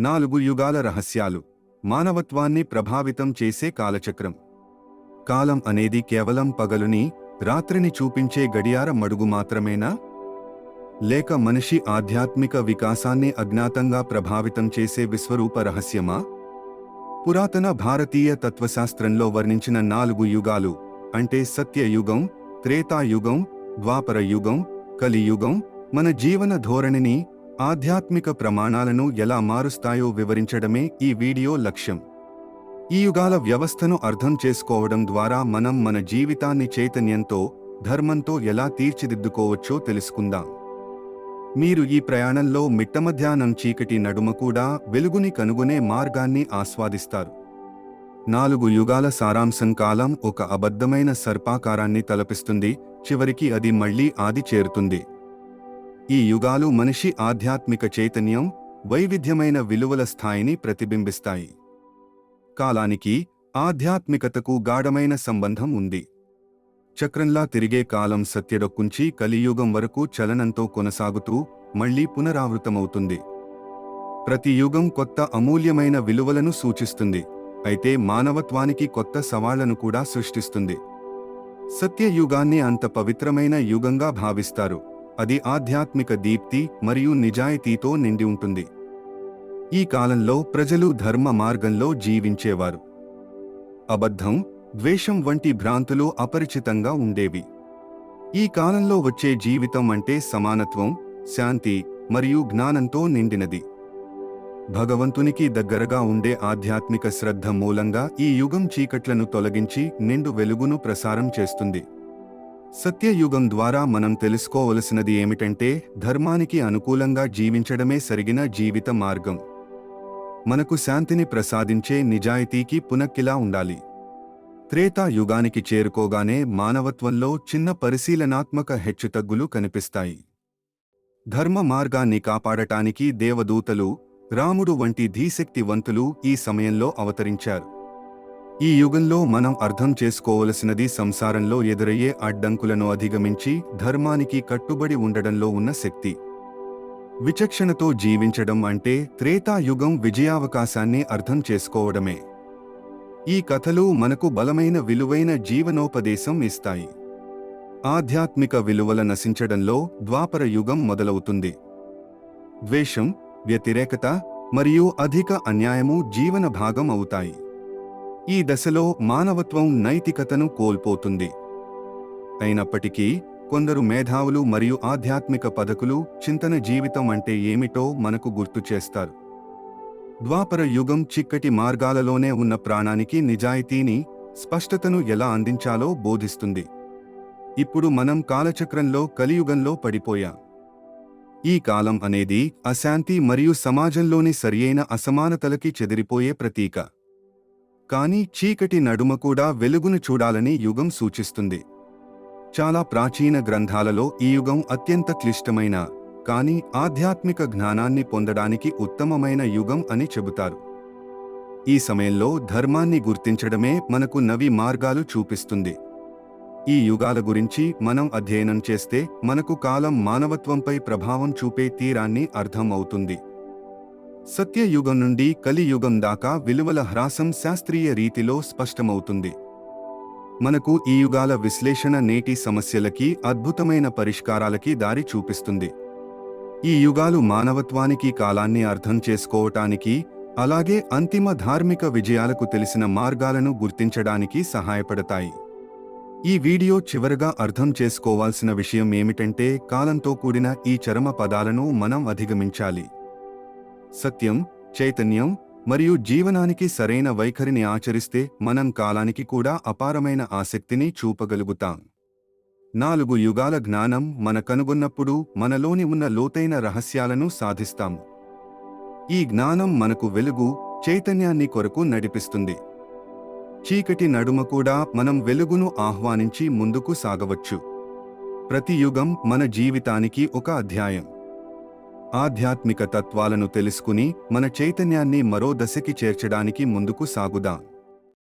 నాలుగు యుగాల రహస్యాలు. మానవత్వాన్ని ప్రభావితం చేసే కాలచక్రం. కాలం అనేది కేవలం పగలుని రాత్రిని చూపించే గడియార మడుగు మాత్రమేనా? లేక మనిషి ఆధ్యాత్మిక వికాసాన్ని అజ్ఞాతంగా ప్రభావితం చేసే విశ్వరూప రహస్యమా? పురాతన భారతీయ తత్వశాస్త్రంలో వర్ణించిన నాలుగు యుగాలు అంటే సత్యయుగం త్రేతాయుగం ద్వాపర యుగం కలియుగం మన జీవన ధోరణిని ఆధ్యాత్మిక ప్రమాణాలను ఎలా మారుస్తాయో వివరించడమే ఈ వీడియో లక్ష్యం. ఈ యుగాల వ్యవస్థను అర్థం చేసుకోవడం ద్వారా మనం మన జీవితాన్ని చైతన్యంతో ధర్మంతో ఎలా తీర్చిదిద్దుకోవచ్చో తెలుసుకుందాం. మీరు ఈ ప్రయాణంలో మిట్టమధ్యాహ్నం చీకటి నడుమ కూడా వెలుగుని కనుగొనే మార్గాన్ని ఆస్వాదిస్తారు. నాలుగు యుగాల సారాంశం కాలం ఒక అబద్ధమైన సర్పాకారాన్ని తలపిస్తుంది చివరికి అది మళ్ళీ ఆది చేరుతుంది. ఈ యుగాలు మనిషి ఆధ్యాత్మిక చైతన్యం వైవిధ్యమైన విలువల స్థాయిని ప్రతిబింబిస్తాయి. కాలానికి ఆధ్యాత్మికతకు గాఢమైన సంబంధం ఉంది. చక్రంలా తిరిగే కాలం సత్యడొక్కుంచి కలియుగం వరకు చలనంతో కొనసాగుతూ మళ్ళీ పునరావృతమవుతుంది. ప్రతి యుగం కొత్త అమూల్యమైన విలువలను సూచిస్తుంది. అయితే మానవత్వానికి కొత్త సవాళ్ళను కూడా సృష్టిస్తుంది. సత్యయుగాన్ని అంత పవిత్రమైన యుగంగా భావిస్తారు. అది ఆధ్యాత్మిక దీప్తి మరియు నిజాయితీతో నిండి ఉంటుంది. ఈ కాలంలో ప్రజలు ధర్మ మార్గంలో జీవించేవారు. అబద్ధం ద్వేషం వంటి భ్రాంతులు అపరిచితంగా ఉండేవి. ఈ కాలంలో వచ్చే జీవితం అంటే సమానత్వం శాంతి మరియు జ్ఞానంతో నిండినది. భగవంతునికి దగ్గరగా ఉండే ఆధ్యాత్మిక శ్రద్ధ మూలంగా ఈ యుగం చీకట్లను తొలగించి నిండు వెలుగును ప్రసారం చేస్తుంది. సత్యయుగం ద్వారా మనం తెలుసుకోవలసినది ఏమిటంటే ధర్మానికి అనుకూలంగా జీవించడమే సరిగిన జీవిత మార్గం. మనకు శాంతిని ప్రసాదించే నిజాయితీకి పునక్కిలా ఉండాలి. త్రేతా యుగానికి చేరుకోగానే మానవత్వంలో చిన్న పరిశీలనాత్మక హెచ్చుతగ్గులు కనిపిస్తాయి. ధర్మ మార్గాన్ని కాపాడటానికి దేవదూతలు రాముడు వంటి ధీశక్తివంతులు ఈ సమయంలో అవతరించారు. ఈ యుగంలో మనం అర్థం చేసుకోవలసినది సంసారంలో ఎదురయ్యే అడ్డంకులను అధిగమించి ధర్మానికి కట్టుబడి ఉండడంలో ఉన్న శక్తి. విచక్షణతో జీవించడం అంటే త్రేతాయుగం విజయావకాశాన్ని అర్థం చేసుకోవడమే. ఈ కథలు మనకు బలమైన విలువైన జీవనోపదేశం ఇస్తాయి. ఆధ్యాత్మిక విలువల నశించడంలో ద్వాపర యుగం మొదలవుతుంది. ద్వేషం వ్యతిరేకత మరియు అధిక అన్యాయము జీవన భాగం అవుతాయి. ఈ దశలో మానవత్వం నైతికతను కోల్పోతుంది. అయినప్పటికీ కొందరు మేధావులు మరియు ఆధ్యాత్మిక పథకులు చింతన జీవితం అంటే ఏమిటో మనకు గుర్తు చేస్తారు. ద్వాపర యుగం చిక్కటి మార్గాలలోనే ఉన్న ప్రాణానికి నిజాయితీని స్పష్టతను ఎలా అందించాలో బోధిస్తుంది. ఇప్పుడు మనం కాలచక్రంలో కలియుగంలో పడిపోయాం. ఈ కాలం అనేది అశాంతి మరియు సమాజంలోని సరియైన అసమానతలకి చెదిరిపోయే ప్రతీక. కానీ చీకటి నడుమ కూడా వెలుగును చూడాలని యుగం సూచిస్తుంది. చాలా ప్రాచీన గ్రంథాలలో ఈ యుగం అత్యంత క్లిష్టమైన కానీ ఆధ్యాత్మిక జ్ఞానాన్ని పొందడానికి ఉత్తమమైన యుగం అని చెబుతారు. ఈ సమయంలో ధర్మాన్ని గుర్తించడమే మనకు నవి మార్గాలు చూపిస్తుంది. ఈ యుగాల గురించి మనం అధ్యయనం చేస్తే మనకు కాలం మానవత్వంపై ప్రభావం చూపే తీరాన్ని అర్థం అవుతుంది సత్యయుగం నుండి కలియుగం దాకా విలువల హ్రాసం శాస్త్రీయ రీతిలో స్పష్టమవుతుంది. మనకు ఈ యుగాల విశ్లేషణ నేటి సమస్యలకి అద్భుతమైన పరిష్కారాలకి దారి చూపిస్తుంది. ఈ యుగాలు మానవత్వానికి కాలాన్ని అర్థం చేసుకోవటానికి అలాగే అంతిమ ధార్మిక విజయాలకు తెలిసిన మార్గాలను గుర్తించడానికి సహాయపడతాయి. ఈ వీడియో చివరగా అర్థం చేసుకోవాల్సిన విషయం ఏమిటంటే కాలంతో కూడిన ఈ చరమ పదాలను మనం అధిగమించాలి. సత్యం చైతన్యం మరియు జీవనానికి సరైన వైఖరిని ఆచరిస్తే మనం కాలానికి కూడా అపారమైన ఆసక్తిని చూపగలుగుతాం. నాలుగు యుగాల జ్ఞానం మన కనుగొన్నప్పుడు మనలోని ఉన్న లోతైన రహస్యాలను సాధిస్తాం ఈ జ్ఞానం మనకు వెలుగు చైతన్యాన్ని కొరకు నడిపిస్తుంది. చీకటి నడుమ కూడా మనం వెలుగును ఆహ్వానించి ముందుకు సాగవచ్చు. ప్రతి యుగం మన జీవితానికి ఒక అధ్యాయం. ఆధ్యాత్మిక తత్వాలను తెలుసుకుని మన చైతన్యాన్ని మరో దశకి చేర్చడానికి ముందుకు సాగుదాం.